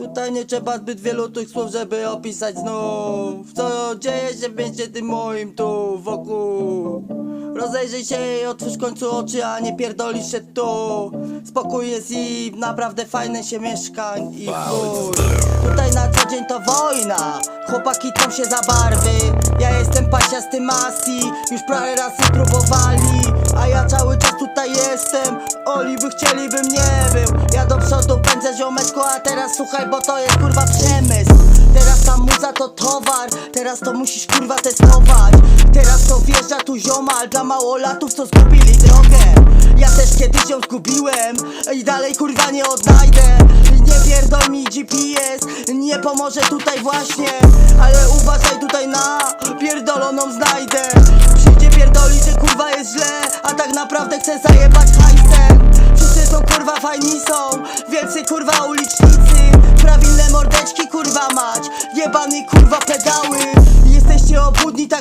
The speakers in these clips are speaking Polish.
Tutaj nie trzeba zbyt wielu tych słów, żeby opisać znów. Co dzieje się w mieście tym moim tu wokół? Rozejrzyj się i otwórz w końcu oczy, a nie pierdolisz się tu. Spokój jest i naprawdę fajne się mieszka i chuj Tutaj na co dzień to wojna. Chłopaki tą się za barwy Ja jestem pasiasty Masi Już parę razy próbowali. A ja cały czas tutaj jestem. Oni by chcieli bym nie był. Ja do przodu pędzę ziomeczko A teraz słuchaj, bo to jest kurwa przemysł. Teraz ta muza to towar. Teraz to musisz kurwa testować. Teraz to wjeżdża tu ziomal. Dla małolatów co zgubili drogę. Ja też kiedyś ją zgubiłem. I dalej kurwa nie odnajdę. Nie pierdol mi GPS Nie pomoże tutaj właśnie. Ale uważaj tutaj na Pierdoloną znajdę. Przyjdzie pierdoli, że kurwa jest źle A tak naprawdę chce zajebać hajsem. Wszyscy to kurwa fajni są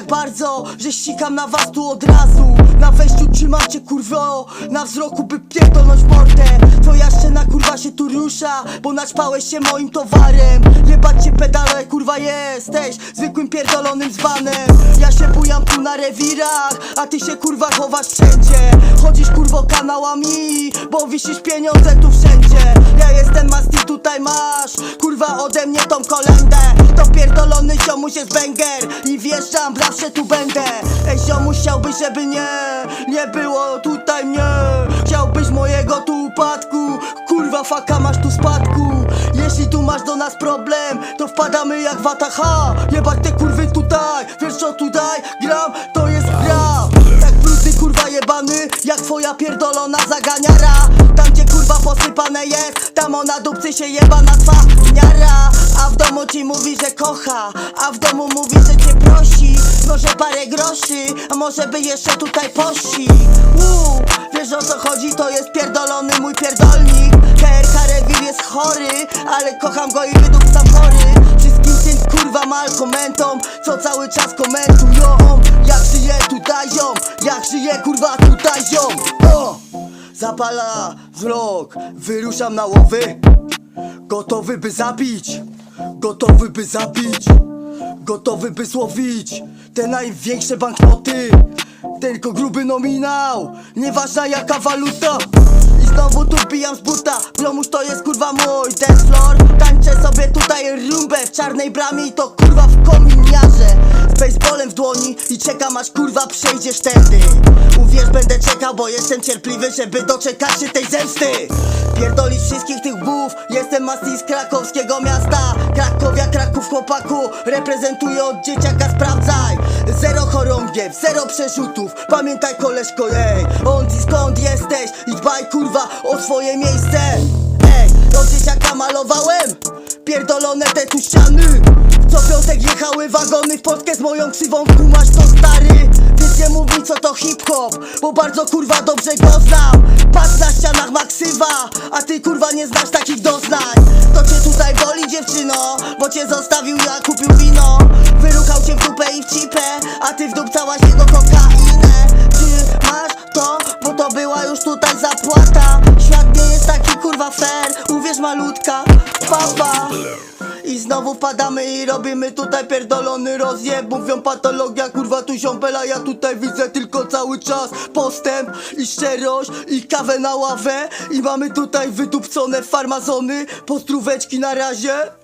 bardzo Że ścikam na was tu od razu. Na wejściu trzymacie kurwo Na wzroku by pierdolnąć mordę. Twoja szczena kurwa się tu rusza Bo naćpałeś się moim towarem. Jebać pedale kurwa jesteś Zwykłym pierdolonym dzbanem. Ja się bujam tu na rewirach A ty się kurwa chowasz wszędzie. Chodzisz kurwo kanałami Bo wisisz pieniądze tu wszędzie. Ja jestem masti tutaj masz Kurwa ode mnie tą kolendę To pierdolony ziomuś jest banger I wjeżdżam, zawsze tu będę. Ej ziomuś chciałbyś żeby nie Nie było tutaj mnie? Chciałbyś mojego tu upadku? Kurwa faka masz tu spadku. Jeśli tu masz do nas problem To wpadamy jak wata. Ha! Jebać te kurwy tutaj. Wiesz co tutaj gram? To jest gra. Tak brudny kurwa jebany Jak twoja pierdolona zaganiara Tam gdzie kurwa posypane jest Tam ona dupcy się jebana twa miara kocha A w domu mówi, że cię prosi. Może parę groszy A może by jeszcze tutaj pości. Uuu, Wiesz o co chodzi, to jest pierdolony mój pierdolnik. KRK Rewir jest chory Ale kocham go i wydupcam chory. Wszystkim tym kurwa malkomentom Co cały czas komentują. Jak żyje tutaj ziom Jak żyje kurwa tutaj ziom. O! Zapala wzrok Wyruszam na łowy. Gotowy by zabić Gotowy by zabić. Gotowy by złowić Te największe banknoty. Tylko gruby nominał. Nieważna jaka waluta. I znowu tu wbijam z buta. Promuś to jest kurwa mój dance floor Tańczę sobie tutaj rumbę w czarnej bramie I to kurwa w kominiarze. Z baseballem w dłoni I czekam aż kurwa przejdziesz tędy Uwierz będę czekał, bo jestem cierpliwy Żeby doczekać się tej zemsty. Pierdolić wszystkich tych bów Jestem Masti z krakowskiego miasta. Kraków chłopaku Reprezentuję od dzieciaka, sprawdzaj. Zero chorągiew, zero przerzutów. Pamiętaj koleżko, ej On i skąd jesteś? I dbaj kurwa o swoje miejsce. Ej, od dzieciaka malowałem Pierdolone te tu ściany. Co piątek jechały wagony w Polskę z moją krzywą Kumasz to stary Więc nie mów mi co to hip-hop? Bo bardzo kurwa dobrze go znam. Patrz na ścianach maksywa A ty kurwa nie znasz takich doznań. To cię tutaj boli dziewczyno? Bo cię zostawił ja kupił wino. Wyruchał cię w dupę i w cipę A ty wdupcałaś jego kokainę. Czy masz to? Bo to była już tutaj zapłata. Świat nie jest taki kurwa fair. Uwierz malutka, papa znowu wpadamy i robimy tutaj pierdolony rozjeb. Mówią patologia, kurwa tu ziombela Ja tutaj widzę tylko cały czas postęp i szczerość I kawę na ławę. I mamy tutaj wydupcone farmazony Postróweczki na razie